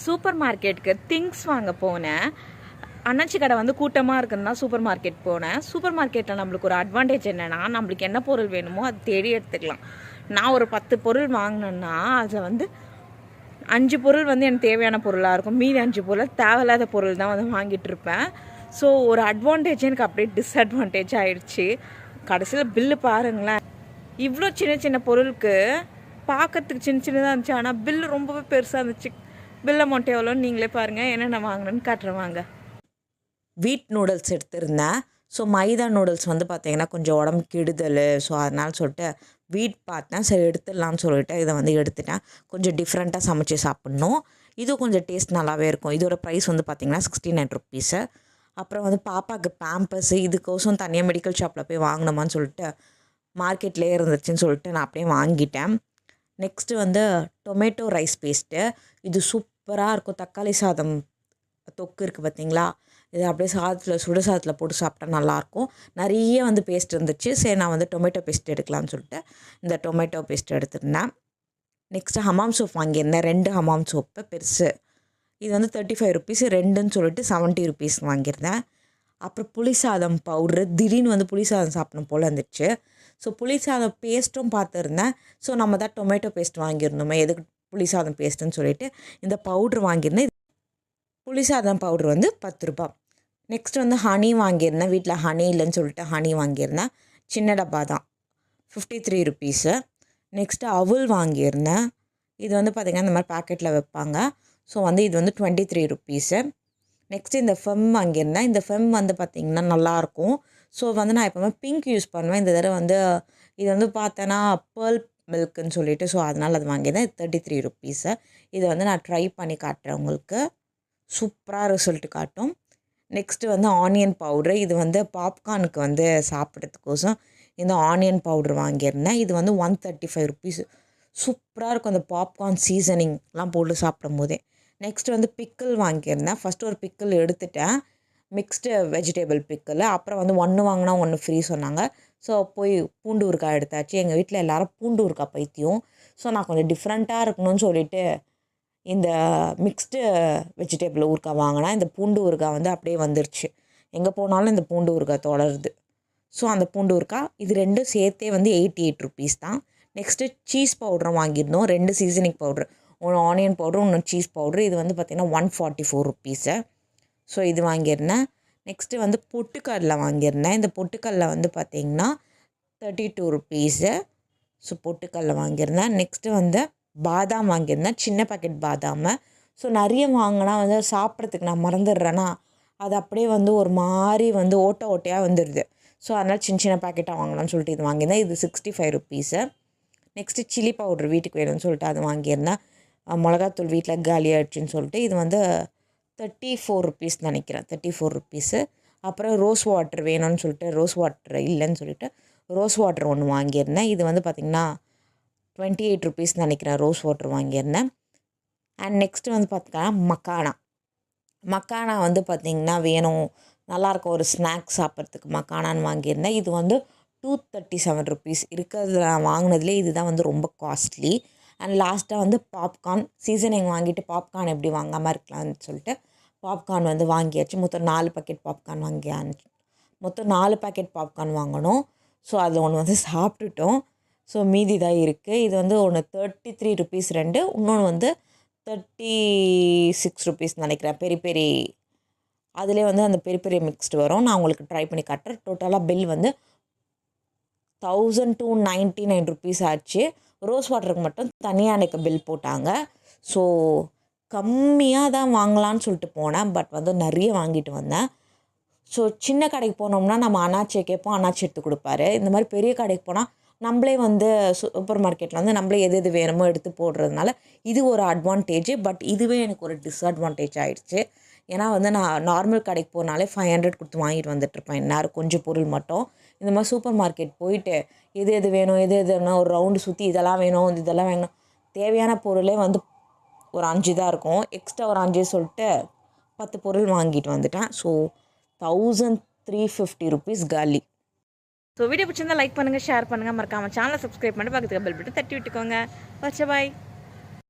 Super மார்க்கெட்டுக்கு things வாங்க போனேன். அண்ணாச்சி கடை வந்து கூட்டமாக இருக்குன்னா சூப்பர் மார்க்கெட் போனேன். சூப்பர் மார்க்கெட்டில் நம்மளுக்கு ஒரு அட்வான்டேஜ் என்னென்னா நம்மளுக்கு என்ன பொருள் வேணுமோ அது தேடி எடுத்துக்கலாம். நான் ஒரு பத்து பொருள் வாங்கினேன்னா அதில் வந்து அஞ்சு பொருள் வந்து எனக்கு தேவையான பொருளாக இருக்கும். மீதி அஞ்சு பொருள் தேவையில்லாத பொருள் தான் வந்து வாங்கிட்டு இருப்பேன். ஸோ ஒரு அட்வான்டேஜ் எனக்கு அப்படியே டிஸ்அட்வான்டேஜ் ஆயிடுச்சு. கடைசியில் பில்லு பாருங்களேன். இவ்வளோ சின்ன சின்ன பொருளுக்கு பார்க்கறதுக்கு சின்ன சின்னதாக இருந்துச்சு. ஆனால் பில்லு ரொம்பவே பெருசாக இருந்துச்சு. பில் அமௌண்ட் எவ்வளோன்னு நீங்களே பாருங்கள் என்னென்ன வாங்கினேன்னு காட்டுறவாங்க வீட் நூடுல்ஸ் எடுத்திருந்தேன். ஸோ மைதா நூடுல்ஸ் வந்து பார்த்தீங்கன்னா கொஞ்சம் உடம்பு கெடுதல். ஸோ அதனால் சொல்லிட்டு வீட் பார்த்தேன். சரி எடுத்துடலாம்னு சொல்லிட்டு இதை வந்து எடுத்துட்டேன். கொஞ்சம் டிஃப்ரெண்ட்டாக சமைச்சு சாப்பிட்ணும். இது கொஞ்சம் டேஸ்ட் நல்லாவே இருக்கும். இதோட ப்ரைஸ் வந்து பார்த்தீங்கன்னா சிக்ஸ்டி நைன் ருப்பீஸு அப்புறம் வந்து பாப்பாவுக்கு பேம்பர்ஸு இதுக்கோசம் தனியாக மெடிக்கல் ஷாப்பில் போய் வாங்கினோமான்னு சொல்லிட்டு மார்க்கெட்லேயே இருந்துச்சுன்னு சொல்லிட்டு நான் அப்படியே வாங்கிட்டேன். நெக்ஸ்ட்டு வந்து டொமேட்டோ ரைஸ் பேஸ்ட்டு இது சூப் சூப்பராக இருக்கும். தக்காளி சாதம் தொக்கு இருக்குது பார்த்தீங்களா இது அப்படியே சாதத்தில் சுடு சாதத்தில் போட்டு சாப்பிட்டா நல்லாயிருக்கும் நிறைய வந்து பேஸ்ட் இருந்துச்சு. சரி நான் வந்து டொமேட்டோ பேஸ்ட் எடுக்கலாம்னு சொல்லிட்டு இந்த டொமேட்டோ பேஸ்ட் எடுத்திருந்தேன். நெக்ஸ்ட்டு ஹமாம் சோப் வாங்கியிருந்தேன். ரெண்டு ஹமாம் சோப்பு பெருசு. இது வந்து தேர்ட்டி ஃபைவ் ருபீஸ் ரெண்டுன்னு சொல்லிட்டு செவன்ட்டி ருபீஸ் வாங்கியிருந்தேன். அப்புறம் புளி சாதம் பவுட்ரு திடீர்னு வந்து புளி சாதம் சாப்பிடணும் போல் இருந்துச்சு. ஸோ புளி சாதம் பேஸ்ட்டும் பார்த்துருந்தேன். ஸோ நம்ம தான் டொமேட்டோ பேஸ்ட் வாங்கியிருந்தோமே. எதுக்கு புளி சாதம் பேஸ்ட்டுன்னு சொல்லிட்டு இந்த பவுட்ரு வாங்கியிருந்தேன். புளி சாதம் பவுட்ரு வந்து பத்து ரூபா. நெக்ஸ்ட் வந்து ஹனி வாங்கியிருந்தேன். வீட்டில் ஹனி இல்லைன்னு சொல்லிட்டு ஹனி வாங்கியிருந்தேன். சின்ன டப்பா தான். ஃபிஃப்டி த்ரீ ருப்பீஸு நெக்ஸ்ட்டு அவுல் வாங்கியிருந்தேன். இது வந்து பார்த்திங்கன்னா இந்த மாதிரி பேக்கெட்டில் வைப்பாங்க. ஸோ வந்து இது வந்து டுவெண்ட்டி த்ரீ ருப்பீஸு நெக்ஸ்ட் இந்த ஃபெம் வாங்கியிருந்தேன். இந்த ஃபெம் வந்து பார்த்திங்கன்னா நல்லாயிருக்கும். ஸோ வந்து நான் எப்போவுமே பிங்க் யூஸ் பண்ணுவேன். இந்த தடவை வந்து இது வந்து பார்த்தேன்னா பேர்ல் மில்க்குன்னு சொல்லிட்டு ஸோ அதனால் அது வாங்கியிருந்தேன் தேர்ட்டி த்ரீ ருப்பீஸு இதை வந்து நான் ட்ரை பண்ணி காட்டுறேன் உங்களுக்கு. சூப்பராக ரிசல்ட் காட்டும். நெக்ஸ்ட்டு வந்து ஆனியன் பவுட்ரு இது வந்து பாப்கார்னுக்கு வந்து சாப்பிட்றதுக்கோசம் இந்த ஆனியன் பவுட்ரு வாங்கியிருந்தேன். இது வந்து ஒன் தேர்ட்டி ஃபைவ் ருபீஸ் சூப்பராக இருக்கும் அந்த பாப்கார்ன் சீசனிங்லாம் போட்டு சாப்பிடும் போதே நெக்ஸ்ட் வந்து பிக்கிள் வாங்கியிருந்தேன். ஃபஸ்ட்டு ஒரு பிக்கிள் எடுத்துட்டேன். மிக்ஸ்டு வெஜிடபிள் பிக்கில் அப்புறம் வந்து ஒன்று வாங்கினா ஒன்று ஃப்ரீ சொன்னாங்க. ஸோ போய் பூண்டு ஊறுகாய் எடுத்தாச்சு. எங்கள் வீட்டில் எல்லாரும் பூண்டு ஊறுகாய் பைத்தியம். ஸோ நான் கொஞ்சம் டிஃப்ரெண்ட்டாக இருக்கணும்னு சொல்லிட்டு இந்த மிக்ஸ்டு வெஜிடேபிள் ஊறுகாய் வாங்கினா இந்த பூண்டு ஊறுகாய் வந்து அப்படியே வந்துருச்சு. எங்கே போனாலும் இந்த பூண்டு ஊறுகாய் தொடருது. ஸோ அந்த பூண்டு ஊறுகாய் இது ரெண்டும் சேர்த்தே வந்து எயிட்டி எயிட் ருபீஸ் தான். நெக்ஸ்ட்டு சீஸ் பவுடரும் வாங்கியிருந்தோம். ரெண்டு சீசனிங் பவுட்ரு ஒன்று ஆனியன் பவுட்ரு ஒன்று சீஸ் பவுட்ரு இது வந்து பார்த்திங்கன்னா one forty four rupees so இது வாங்கியிருந்தேன் நெக்ஸ்ட்டு வந்து பொட்டுக்கடலை வாங்கியிருந்தேன் இந்த பொட்டுக்கடலை வந்து பார்த்திங்கன்னா தேர்ட்டி டூ ருப்பீஸு ஸோ பொட்டுக்கடலை வாங்கியிருந்தேன் நெக்ஸ்ட்டு வந்து பாதாம் வாங்கியிருந்தேன் சின்ன பாக்கெட் பாதாமை. ஸோ நிறைய வாங்கினா வந்து சாப்பிட்றதுக்கு நான் மறந்துடுறேன்னா அது அப்படியே வந்து ஒரு மாதிரி வந்து ஓட்டை ஓட்டையாக வந்துடுது. ஸோ அதனால் சின்ன சின்ன பாக்கெட்டாக வாங்கலாம்னு சொல்லிட்டு இது வாங்கியிருந்தேன். இது sixty five rupees next chilli powder வீட்டுக்கு வேணும்னு சொல்லிட்டு அது வாங்கியிருந்தேன். மிளகாத்தூள் வீட்டில் காலியாகிடுச்சின்னு சொல்லிட்டு இது வந்து தேர்ட்டி ஃபோர் ருப்பீஸ் நினைக்கிறேன். தேர்ட்டி ஃபோர் ருப்பீஸு அப்புறம் ரோஸ் வாட்டர் வேணும்னு சொல்லிட்டு ரோஸ் வாட்டர் இல்லைன்னு சொல்லிட்டு ரோஸ் வாட்டர் ஒன்று வாங்கியிருந்தேன். இது வந்து பார்த்திங்கன்னா டுவெண்ட்டி எயிட் ருபீஸ் நினைக்கிறேன் ரோஸ் வாட்டர் வாங்கியிருந்தேன். அண்ட் நெக்ஸ்ட்டு வந்து பார்த்திங்கன்னா மக்கானா மக்கானா வந்து பார்த்திங்கன்னா வேணும். நல்லாயிருக்கும் ஒரு ஸ்நாக்ஸ் சாப்பிட்றதுக்கு மக்கானான்னு வாங்கியிருந்தேன். இது வந்து டூ தேர்ட்டி செவன் ருபீஸ் இருக்கிறதுல நான் வாங்கினதுலேயே இதுதான் வந்து ரொம்ப காஸ்ட்லி அண்ட் லாஸ்ட்டாக வந்து பாப்கார்ன் சீசனிங் வாங்கிட்டு பாப்கார்ன் எப்படி வாங்காமல் இருக்கலாம்னு சொல்லிட்டு பாப்கார்ன் வந்து வாங்கியாச்சு. மொத்தம் நாலு பாக்கெட் பாப்கார்ன் வாங்கி மொத்தம் நாலு பாக்கெட் பாப்கார்ன் வாங்கினோம். ஸோ அதில் ஒன்று வந்து சாப்பிட்டுட்டோம். ஸோ மீதி தான் இருக்குது இது வந்து ஒன்று தேர்ட்டி த்ரீ ருபீஸ் ரெண்டு. இன்னொன்று வந்து தேர்ட்டி சிக்ஸ் ருபீஸ் நினைக்கிறேன். பெரிய பெரிய. அதிலே வந்து அந்த பெரிய பெரிய மிக்ஸ்டு வரும். நான் உங்களுக்கு ட்ரை பண்ணி காட்டுறேன். டோட்டலாக பில் வந்து thousand two ninety nine rupees ஆச்சு ரோஸ் வாட்டருக்கு மட்டும் தனியாக எனக்கு பில் போட்டாங்க. ஸோ கம்மியாக தான் வாங்கலான்னு சொல்லிட்டு போனேன். பட் வந்து நிறைய வாங்கிட்டு வந்தேன். ஸோ சின்ன கடைக்கு போனோம்னா நம்ம அண்ணாச்சியை கேட்போம். அண்ணாச்சி எடுத்து கொடுப்பாரு. இந்த மாதிரி பெரிய கடைக்கு போனால் நம்மளே வந்து சூப்பர் மார்க்கெட்டில் வந்து நம்மளே எது எது வேணுமோ எடுத்து போடுறதுனால இது ஒரு அட்வான்டேஜ் பட் இதுவே எனக்கு ஒரு டிஸ்அட்வான்டேஜ் ஆகிடுச்சு ஏன்னா வந்து நான் நார்மல் கடைக்கு போனாலே ஃபைவ் ஹண்ட்ரட் கொடுத்து வாங்கிட்டு வந்துட்டுருப்பேன் இந்நேரம் கொஞ்சம் பொருள் மட்டும். இந்த மாதிரி சூப்பர் மார்க்கெட் போயிட்டு எது எது வேணும் எது எது வேணும் ஒரு ரவுண்டு சுற்றி இதெல்லாம் வேணும் இதெல்லாம் வேணும். தேவையான பொருளே வந்து ஒரு அஞ்சு தான் இருக்கும். எக்ஸ்ட்ரா ஒரு அஞ்சு சொல்லிட்டு பத்து பொருள் வாங்கிட்டு வந்துட்டேன். So thousand three fifty rupees காலி ஸோ வீடியோ பிடிச்சிருந்தா லைக் பண்ணுங்கள் ஷேர் பண்ணுங்கள் மறக்காமல் சேனலை சப்ஸ்கிரைப் பண்ணி பக்கத்துக்கு பெல் பட்டு தட்டி விட்டுக்கோங்க. வச்ச பாய்.